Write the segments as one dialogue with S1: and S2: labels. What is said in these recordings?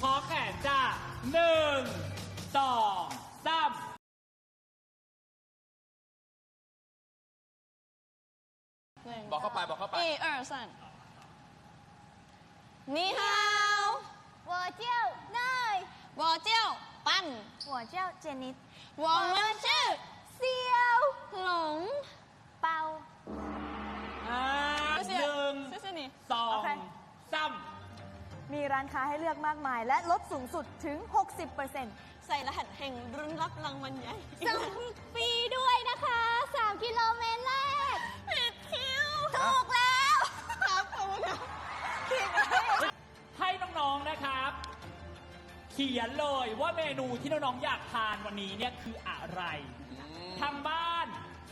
S1: ขอแขนจ้าหนึ่งสองสาม
S2: บอกเข้าไปบอกเข้าไป
S3: 一二三。你好，
S4: 我叫奈，
S3: 我叫班，
S4: 我叫 Jenny，
S3: 我们是
S1: มี
S4: ร้านค้าให้เลือกมากมาย และลดสูงสุดถึง 60%
S3: ใส่รหัสแห่งรุนรับรางวัลใหญ่
S4: ส่งฟรีด้วยนะคะ 3 กิโลเมตรแรก
S3: ผิดคิว
S4: ถูกแล้ว
S3: ครับขอบคุณครับ
S1: ให้น้องๆนะครับ เขียนเลยว่าเมนูที่น้องๆอยากทานวันนี้เนี่ยคืออะไรทางบ้าน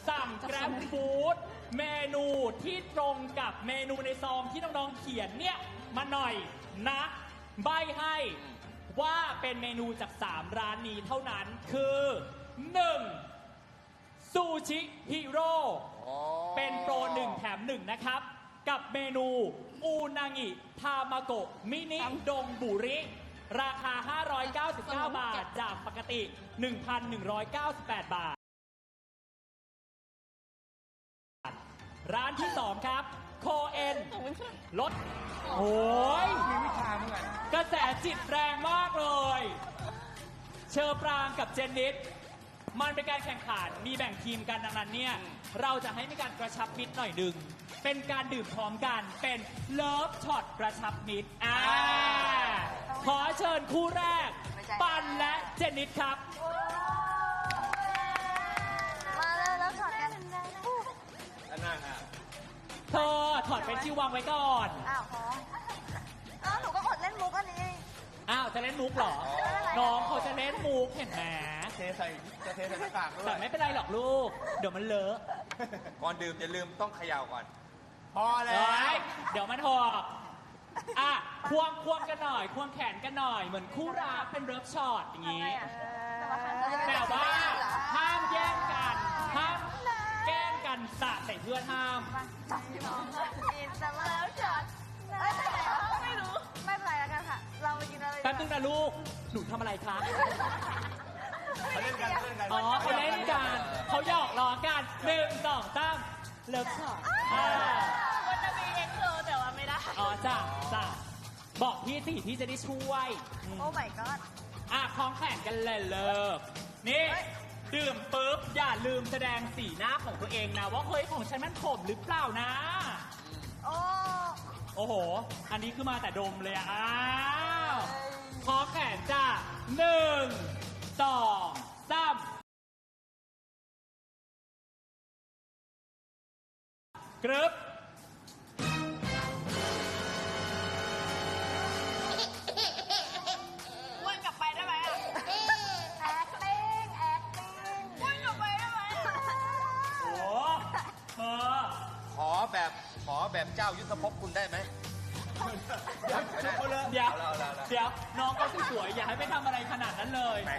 S1: สั่งแกร็บฟู้ดเมนูที่ตรงกับเมนูในซองที่น้องๆเขียนเนี่ยมาหน่อยนะ ใบให้ว่าเป็นเมนูจาก 3 ร้านนี้เท่านั้นคือ 1. ซูชิฮิโร่เป็นโปรหนึ่งแถมหนึ่งนะครับ กับเมนูอูนางิทามาโกะมินิดงบุริ ราคา 599 บาท จากปกติ 1,198 บาท ร้านที่2ครับ โคเอ็น
S3: ขอบคุณค่ะ
S1: ลดโอ้ย
S2: มีวิชาเหมือนกัน
S1: กระแสจิตแรงมากเลย เชอปรางกับเจนนิดมันเป็นการแข่งขันมีแบ่งทีมกันดังนั้นเนี่ย เราจะให้มีการกระชับมิตรหน่อยหนึ่งเป็นการดื่มพร้อมกันเป็นเลิฟช็อตกระชับมิตรอ่าขอเชิญคู่แรก ปันและเจนนิดครับ
S4: อ
S1: ถอดเป็นที่วางไว้ก่อน
S4: อ้าวพออ้าวหนูก็อดเล่นมุกอันนี้
S1: อ้าวจะเล่นมุกเหรอ น้องเขาจะเล่นมุกเห็นไหม
S2: เทใส่จะเทใส่หน้ากากด้ว
S1: แต่
S2: ย
S1: ไม่เป็นไรหรอกลูก เดี๋ยวมันเลอะ
S2: ก่อนดื่มอย่าลืมต้องเขย่าก่อน พอแล้
S1: เอ้
S2: วย
S1: เดี๋ยวมันหอกอะควงควงกันหน่อย ควงแขนกันหน่อย เหมือนคู่รักเป็นเริฟช็อตอย่างนี้ แต่ว่า กันสะใส่เพื่อนห้าม
S4: อินสตาแล้วช็อตไม่รู้ ไม่เป็นไรแล้วกันค่ะ เราไปกินอะไร
S1: แป๊บนึงนะลูก หนูทำอะไรคะ
S2: เขาเล่นกันเขาเล่นกัน
S1: อ๋อเขาเล่นกันเขาหยอกล้อกันหนึ่งสองสามเลิฟช็อตอ่า
S3: มันจะมีเอ็กโซแต่ว่าไม่ได้
S1: อ๋อจ้ะจ้ะบอกพี่สิพี่จะได้ช่วย
S4: โอ้ my god
S1: อะคล้องแขนกันเลยเลิกนี่ ดื่มปุ๊บอย่าลืมแสดงสีหน้าของตัวเองนะ ว่าเฮ้ยของฉันมันขมหรือเปล่านะ
S4: โอ้
S1: โอ้โห อันนี้คือมาแต่ดมเลยอะอ้าวคล้องแขนจ้ะหนึ่งสองสามกรึบ
S2: แบบเจ้ายุทธภพคุณได้ไหม
S1: เดี๋ยว
S2: เอาละเอาละ
S1: เดี๋ยวน้องก็สวยอย่าให้ไปทำอะไรขนาดนั้นเลย
S2: แ